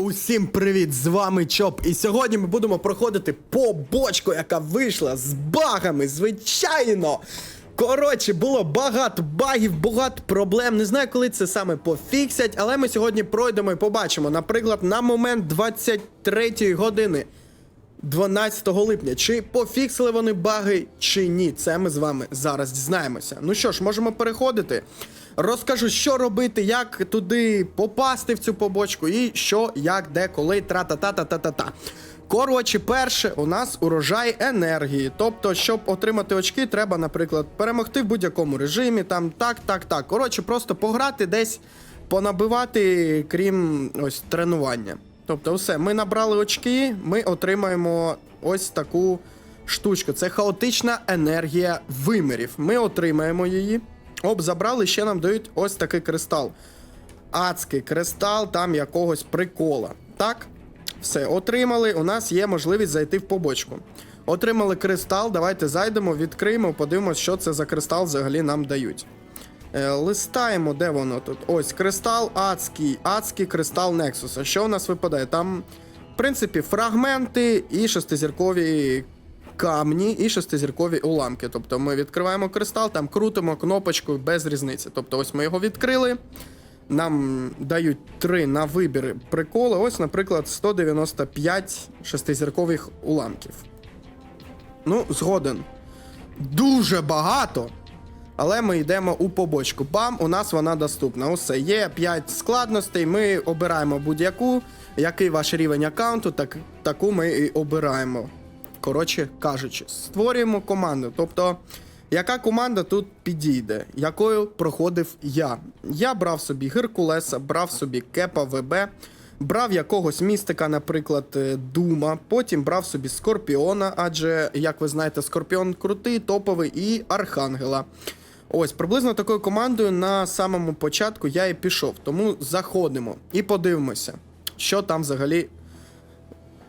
Усім привіт! З вами Чоп. І сьогодні ми будемо проходити по бочку, яка вийшла з багами, звичайно. Коротше, було багато багів, багато проблем. Не знаю, коли це саме пофіксять, але ми сьогодні пройдемо і побачимо. Наприклад, на момент 23 години 12 липня. Чи пофіксили вони баги, чи ні? Це ми з вами зараз дізнаємося. Ну що ж, можемо переходити. Розкажу, що робити, як туди попасти в цю побочку, і що, як, де, коли, тра-та-та-та-та-та-та. Коротше, перше, у нас урожай енергії. Тобто, щоб отримати очки, треба, наприклад, перемогти в будь-якому режимі, там так, так, так. Коротше, просто пограти десь, понабивати, крім ось тренування. Тобто, все, ми набрали очки, ми отримаємо ось таку штучку. Це хаотична енергія вимірів. Ми отримаємо її. Оп, забрали, ще нам дають ось такий кристал. Адський кристал там якогось прикола. Так? Все, отримали. У нас є можливість зайти в побочку. Отримали кристал, давайте зайдемо, відкриємо, подивимось, що це за кристал взагалі нам дають. Е, листаємо, де воно тут? Ось кристал адський, адський кристал Нексуса. Що у нас випадає? Там, в принципі, фрагменти і шестизіркові камні і шестизіркові уламки. Тобто ми відкриваємо кристал, там крутимо кнопочку без різниці. Тобто, ось ми його відкрили. Нам дають три на вибір приколи. Ось, наприклад, 195 шестизіркових уламків. Ну, згоден. Дуже багато. Але ми йдемо у побочку. Бам, у нас вона доступна. Усе. Є 5 складностей. Ми обираємо будь-яку. Який ваш рівень аккаунту, так, таку ми і обираємо. Коротше кажучи, створюємо команду. Тобто, яка команда тут підійде, якою проходив я. Я брав собі Геркулеса, брав собі Кепа ВБ, брав якогось містика, наприклад, е, Дума, потім брав собі Скорпіона, адже, як ви знаєте, Скорпіон крутий, топовий, і Архангела. Ось, приблизно такою командою на самому початку я і пішов. Тому заходимо і подивимося, що там взагалі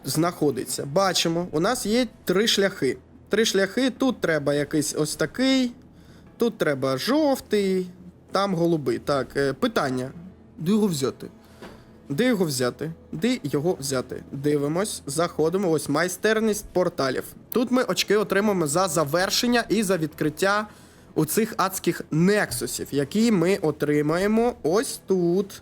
знаходиться. Бачимо, у нас є три шляхи. Три шляхи. Тут треба якийсь ось такий, тут треба жовтий, там голубий. Так, е, питання. Де його взяти? Де його взяти? Де його взяти? Дивимось, заходимо. Ось майстерність порталів. Тут ми очки отримаємо за завершення і за відкриття у цих адських нексусів, які ми отримаємо ось тут.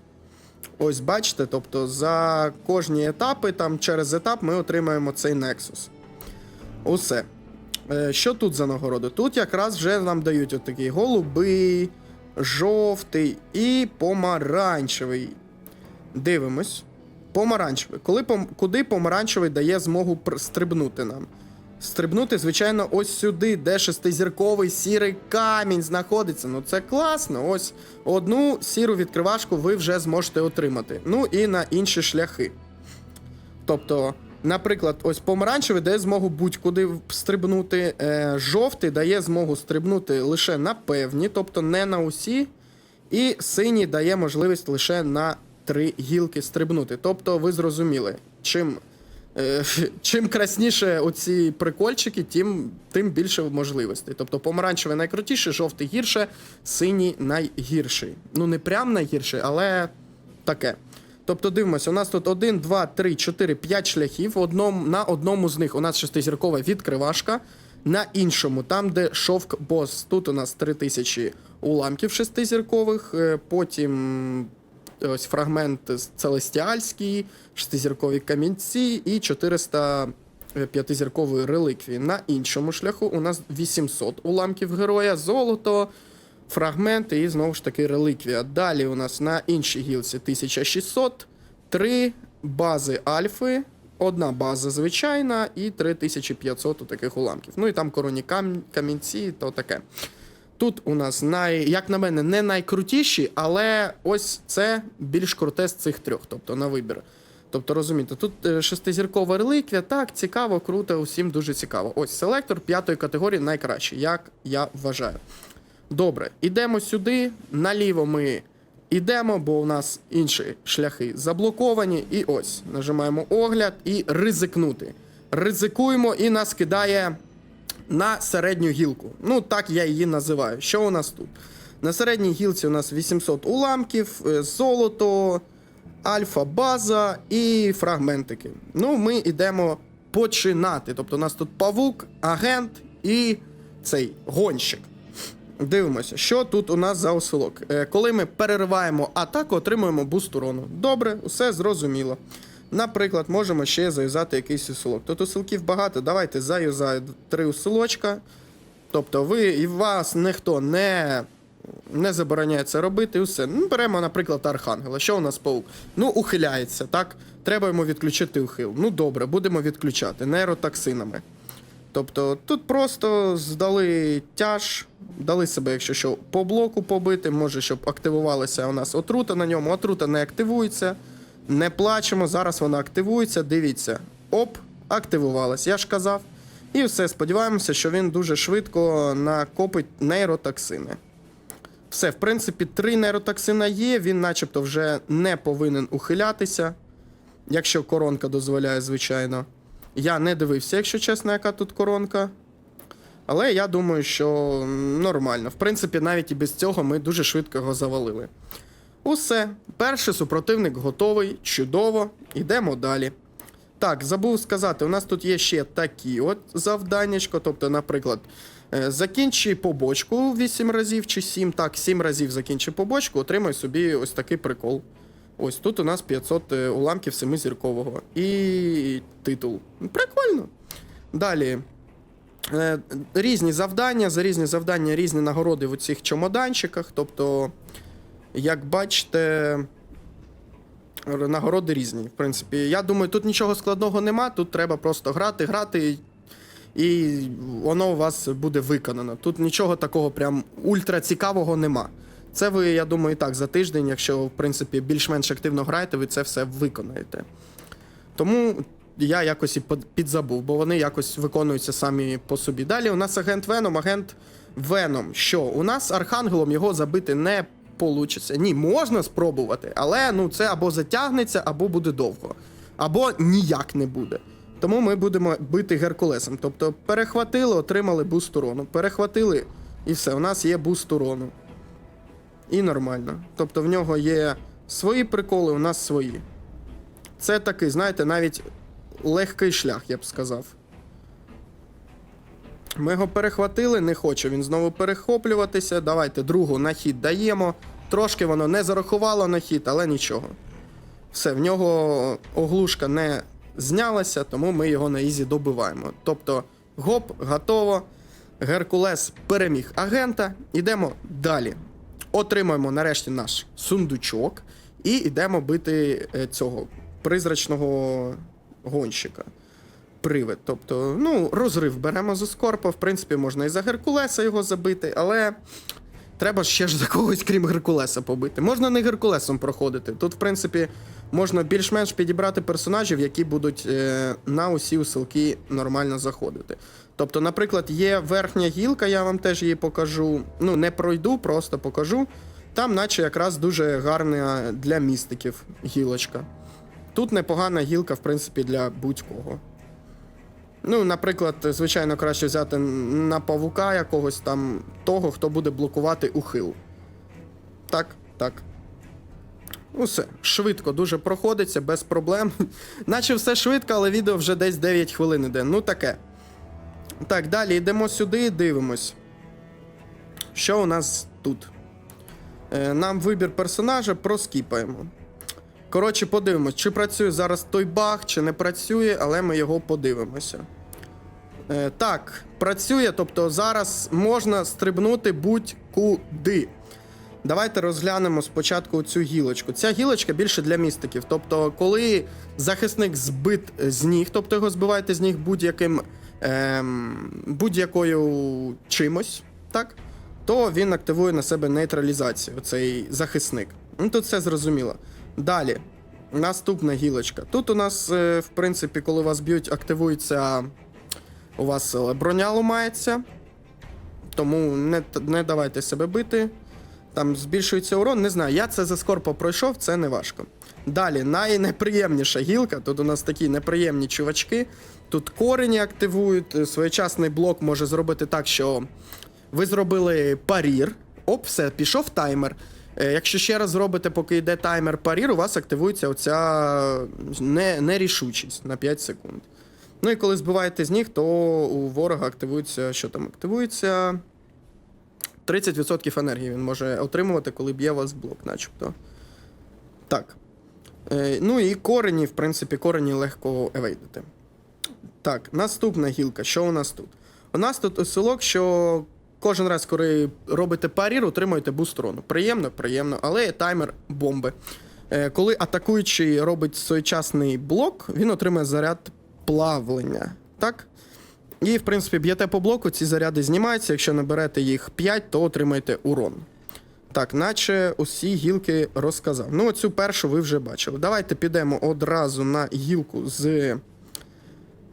Ось бачите, тобто за кожні етапи, там через етап ми отримаємо цей Nexus. Усе. Е, що тут за нагороди? Тут якраз вже нам дають отакий голубий, жовтий і помаранчевий. Дивимось. Помаранчевий. Коли. Куди помаранчевий дає змогу стрибнути нам? Стрибнути, звичайно, ось сюди, де шестизірковий сірий камінь знаходиться. Ну це класно. Ось одну сіру відкривашку ви вже зможете отримати. Ну і на інші шляхи. Тобто, наприклад, ось помаранчевий дає змогу будь-куди стрибнути. Е, жовтий дає змогу стрибнути лише на певні, тобто не на усі. І синій дає можливість лише на три гілки стрибнути. Тобто, ви зрозуміли, чим. Е, Чим красніше оці прикольчики, тим, тим більше можливостей. Тобто помаранчевий найкрутіший, жовтий гірше, синій найгірший. Ну, не прям найгірший, але таке. Тобто, дивимося, у нас тут 1, 2, 3, 4, 5 шляхів. В Одному, на одному з них у нас шестизіркова відкривашка. На іншому, там, де шовк бос, тут у нас 3000 уламків шестизіркових. е, Потім ось фрагмент Целестіальський, шестизіркові камінці і 400 п'ятизіркової реліквії. На іншому шляху у нас 800 уламків героя, золото, фрагменти і знову ж таки реліквія. Далі у нас на іншій гілці 1600, три бази альфи. Одна база звичайна і 3500 таких уламків. Ну і там короні кам... камінці, то таке. Тут у нас най, як на мене, не найкрутіші, але ось це більш круте з цих трьох, тобто на вибір. Тобто, розумієте, тут е, шестизіркова реліквія, так, цікаво, круто, усім дуже цікаво. Ось селектор п'ятої категорії найкращий, як я вважаю. Добре, ідемо сюди. Наліво ми йдемо, бо у нас інші шляхи заблоковані. І ось нажимаємо огляд і ризикнути. Ризикуємо, і нас кидає на середню гілку. Ну, так я її називаю. Що у нас тут? На середній гілці у нас 800 уламків, е, золото, альфа-база і фрагментики. Ну, ми йдемо починати. Тобто, у нас тут павук, агент і цей гонщик. Дивимося, що тут у нас за осилок. Е, коли ми перериваємо атаку, отримуємо буст урону. Добре, все зрозуміло. Наприклад, можемо ще заюзати якийсь усилок. Тут усилків багато. Давайте заюзаю три усилочка. Тобто, ви і вас ніхто не, не забороняє це робити. і Усе. Ну, беремо, наприклад, Архангела. Що у нас паук? Ну, ухиляється, так? Треба йому відключити ухил. Ну добре, будемо відключати нейротоксинами. Тобто тут просто здали тяж, дали себе, якщо що, по блоку побити, може, щоб активувалася у нас отрута на ньому. Отрута не активується. Не плачемо. Зараз вона активується. Дивіться. Оп, активувалась. Я ж казав. І все, сподіваємося, що він дуже швидко накопить нейротоксини. Все, в принципі, три нейротоксина є, він начебто вже не повинен ухилятися, якщо коронка дозволяє, звичайно. Я не дивився, якщо чесно, яка тут коронка. Але я думаю, що нормально. В принципі, навіть і без цього ми дуже швидко його завалили. Усе. Перший супротивник готовий, чудово. Йдемо далі. Так, забув сказати, у нас тут є ще такі от завданнячко. Тобто, наприклад, е, закінчи побочку 8 разів чи 7. Так, 7 разів закінчи побочку, отримай собі ось такий прикол. Ось тут у нас 500 е, уламків семизіркового. І титул. Прикольно. Далі. Е, Різні завдання, за різні завдання різні нагороди в цих чомоданчиках. Тобто, як бачите, нагороди різні. В принципі, я думаю, тут нічого складного нема. Тут треба просто грати, грати, і воно у вас буде виконано. Тут нічого такого прям ультра цікавого нема. Це ви, я думаю, і так за тиждень, якщо в принципі більш-менш активно граєте, ви це все виконаєте. Тому я якось і підзабув, бо вони якось виконуються самі по собі. Далі у нас агент Веном, агент Веном. Що? У нас архангелом його забити не получиться. Ні, можна спробувати, але ну це або затягнеться, або буде довго, або ніяк не буде. Тому ми будемо бити Геркулесом. Тобто перехватили, отримали буст урону. Перехватили, і все, у нас є буст урону. І нормально. Тобто в нього є свої приколи, у нас свої. Це такий, знаєте, навіть легкий шлях, я б сказав. Ми його перехватили, не хоче він знову перехоплюватися. Давайте другу на хід даємо. Трошки воно не зарахувало на хід, але нічого. Все, в нього оглушка не знялася, тому ми його на ізі добиваємо. Тобто, гоп, готово. Геркулес переміг агента. Йдемо далі. Отримаємо нарешті наш сундучок і йдемо бити е, цього призрачного гонщика. Привид. Тобто, ну, розрив беремо з Скорпа. В принципі, можна і за Геркулеса його забити, але треба ще ж за когось, крім Геркулеса, побити. Можна не Геркулесом проходити. Тут, в принципі, можна більш-менш підібрати персонажів, які будуть е, на усі усилки нормально заходити. Тобто, наприклад, є верхня гілка, я вам теж її покажу. Ну, не пройду, просто покажу. Там, наче якраз дуже гарна для містиків гілочка. Тут непогана гілка, в принципі, для будь-кого. Ну, наприклад, звичайно, краще взяти на павука якогось там того, хто буде блокувати ухил. Так, так. Усе, швидко дуже проходиться, без проблем. Наче все швидко, але відео вже десь 9 хвилин іде. Ну таке. Так, далі йдемо сюди і дивимось. Що у нас тут? Е, нам вибір персонажа проскіпаємо. Коротше, подивимось, чи працює зараз той баг, чи не працює, але ми його подивимося. Е, так, працює, тобто зараз можна стрибнути будь-куди. Давайте розглянемо спочатку цю гілочку. Ця гілочка більше для містиків. Тобто, коли захисник збит з ніг, тобто його збиваєте з ніг будь-яким ем, будь-якою чимось, так? то він активує на себе нейтралізацію, цей захисник. Ну тут все зрозуміло. Далі, наступна гілочка. Тут у нас, е, в принципі, коли вас б'ють, активується. У вас броня ломається. Тому не, не давайте себе бити. Там збільшується урон. Не знаю, я це за скорпо пройшов, це не важко. Далі, найнеприємніша гілка. Тут у нас такі неприємні чувачки. Тут корені активують. Своєчасний блок може зробити так, що ви зробили парір. Оп, все, пішов таймер. Е, Якщо ще раз зробите, поки йде таймер парір, у вас активується оця нерішучість на 5 секунд. Ну і коли збиваєте з ніг, то у ворога активується. Що там активується? 30% енергії він може отримувати, коли б'є вас блок, начебто. Так. Е, ну і корені, в принципі, корені легко евейдити. Так, наступна гілка. Що у нас тут? У нас тут осилок, що кожен раз, коли робите парір, отримуєте буст урону. Приємно, приємно, але є таймер бомби. Е, коли атакуючий робить своєчасний блок, він отримує заряд плавлення. Так? І, в принципі, б'єте по блоку, ці заряди знімаються. Якщо наберете їх 5, то отримаєте урон. Так, наче усі гілки розказав. Ну, оцю першу ви вже бачили. Давайте підемо одразу на гілку з.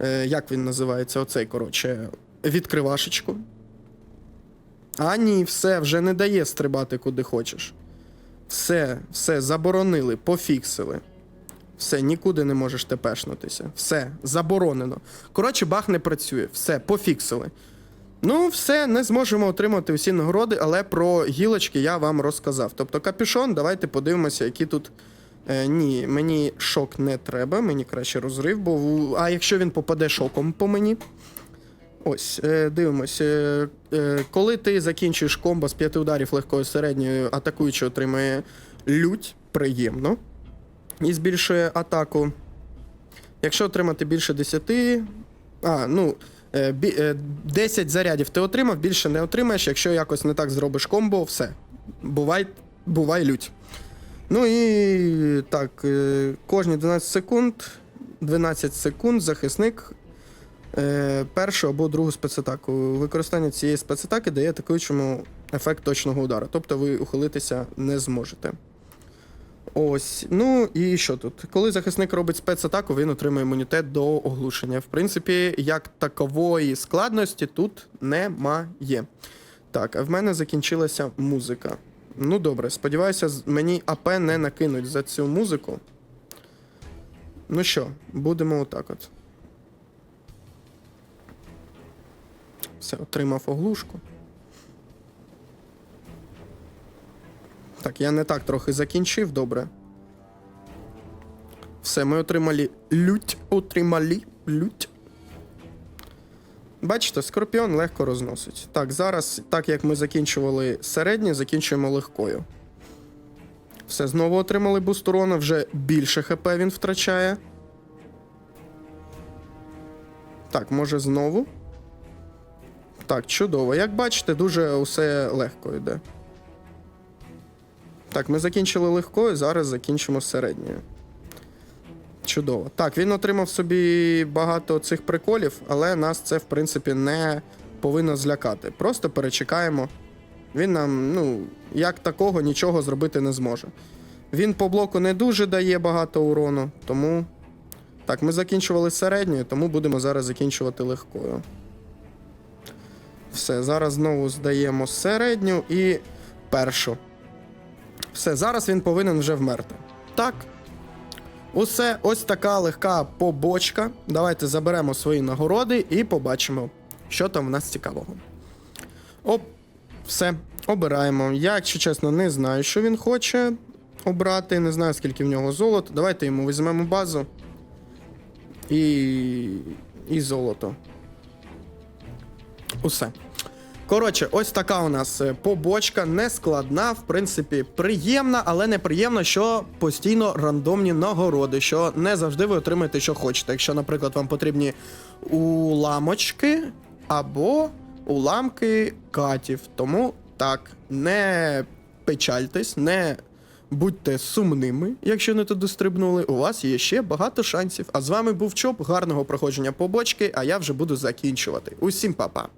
Е, як він називається? Оцей, коротше, відкривашечку. А ні, все, вже не дає стрибати куди хочеш. Все, все, заборонили, пофіксили. Все, нікуди не можеш тепешнутися. Все, заборонено. Коротше, баг не працює. Все, пофіксили. Ну, все, не зможемо отримати усі нагороди, але про гілочки я вам розказав. Тобто капюшон, давайте подивимося, які тут. Е, ні, мені шок не треба, мені краще розрив, бо. А якщо він попаде шоком по мені. Ось, е, дивимось. Е, е, коли ти закінчуєш комбо з п'яти ударів легкою середньою, атакуючий отримає лють, приємно. І збільшує атаку. Якщо отримати більше 10. А, ну. е, бі- е, 10 зарядів ти отримав, більше не отримаєш. Якщо якось не так зробиш комбо, все. Бувай, бувай лють. Ну і так, е, кожні 12 секунд, 12 секунд захисник е, першу або другу спецатаку. Використання цієї спецатаки дає атакуючому ефект точного удару. Тобто ви ухилитися не зможете. Ось, ну і що тут? Коли захисник робить спецатаку, він отримує імунітет до оглушення. В принципі, як такової складності тут немає. Так, а в мене закінчилася музика. Ну добре, сподіваюся, мені АП не накинуть за цю музику. Ну що, будемо отак от. Все, отримав оглушку. Так, я не так трохи закінчив, добре. Все, ми отримали лють. Отримали лють. Бачите, скорпіон легко розносить. Так, зараз, так як ми закінчували середнє, закінчуємо легкою. Все, знову отримали буст урона, вже більше ХП він втрачає. Так, може знову. Так, чудово. Як бачите, дуже усе легко йде. Так, ми закінчили легкою, зараз закінчимо середньою. Чудово. Так, він отримав собі багато цих приколів, але нас це, в принципі, не повинно злякати. Просто перечекаємо. Він нам, ну, як такого, нічого зробити не зможе. Він по блоку не дуже дає багато урону, тому. Так, ми закінчували середньою, тому будемо зараз закінчувати легкою. Все, зараз знову здаємо середню і першу. Все, зараз він повинен вже вмерти. Так. Усе, ось така легка побочка. Давайте заберемо свої нагороди і побачимо, що там в нас цікавого. Оп, все, обираємо. Я, якщо чесно, не знаю, що він хоче обрати. Не знаю, скільки в нього золота. Давайте йому візьмемо базу. І. І золото. Усе. Коротше, ось така у нас е, побочка, нескладна, в принципі, приємна, але неприємно, що постійно рандомні нагороди, що не завжди ви отримаєте, що хочете. Якщо, наприклад, вам потрібні уламочки або уламки катів. Тому так, не печальтесь, не будьте сумними, якщо не туди стрибнули. У вас є ще багато шансів. А з вами був Чоп, гарного проходження побочки, а я вже буду закінчувати. Усім па-па.